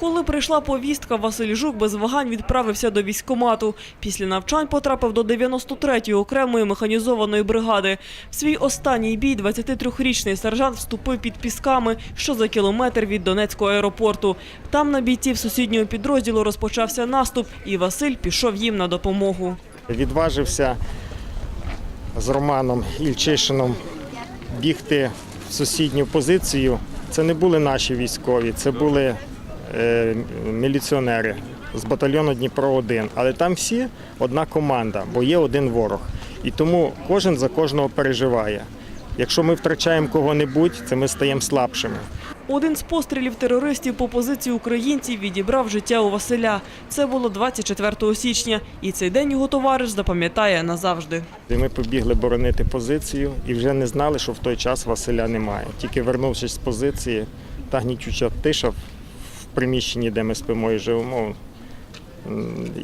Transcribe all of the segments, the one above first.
Коли прийшла повістка, Василь Жук без вагань відправився до військкомату. Після навчань потрапив до 93-ї окремої механізованої бригади. В свій останній бій 23-річний сержант вступив під Пісками, що за кілометр від Донецького аеропорту. Там на бійців сусіднього підрозділу розпочався наступ, і Василь пішов їм на допомогу. Відважився з Романом Ільчишином бігти в сусідню позицію. Це не були наші військові, це були міліціонери з батальйону Дніпро 1 Але там всі одна команда, бо є один ворог. І тому кожен за кожного переживає. Якщо ми втрачаємо кого-небудь, це ми стаємо слабшими. Один з пострілів терористів по позиції українців відібрав життя у Василя. Це було 24 січня, і цей день його товариш запам'ятає назавжди. Ми побігли боронити позицію і вже не знали, що в той час Василя немає. Тільки вернувшись з позиції, та гнітюча тиша приміщенні, де ми спимо і живемо.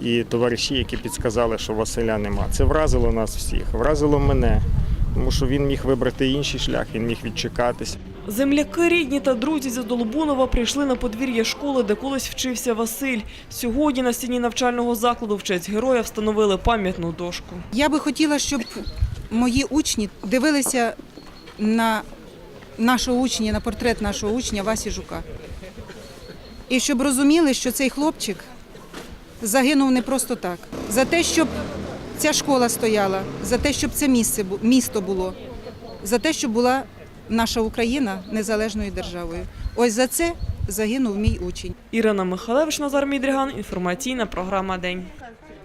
І товариші, які підсказали, що Василя нема. Це вразило нас всіх, вразило мене, тому що він міг вибрати інший шлях, він міг відчекатись. Земляки, рідні та друзі з Долбунова прийшли на подвір'я школи, де колись вчився Василь. Сьогодні на стіні навчального закладу в честь героя встановили пам'ятну дошку. Я би хотіла, щоб мої учні дивилися на нашого учня, на портрет нашого учня Васі Жука. І щоб розуміли, що цей хлопчик загинув не просто так. За те, щоб ця школа стояла, за те, щоб це місце, місто було, за те, щоб була наша Україна незалежною державою. Ось за це загинув мій учень. Ірина Михалевич, Назар Мідріган. Інформаційна програма День.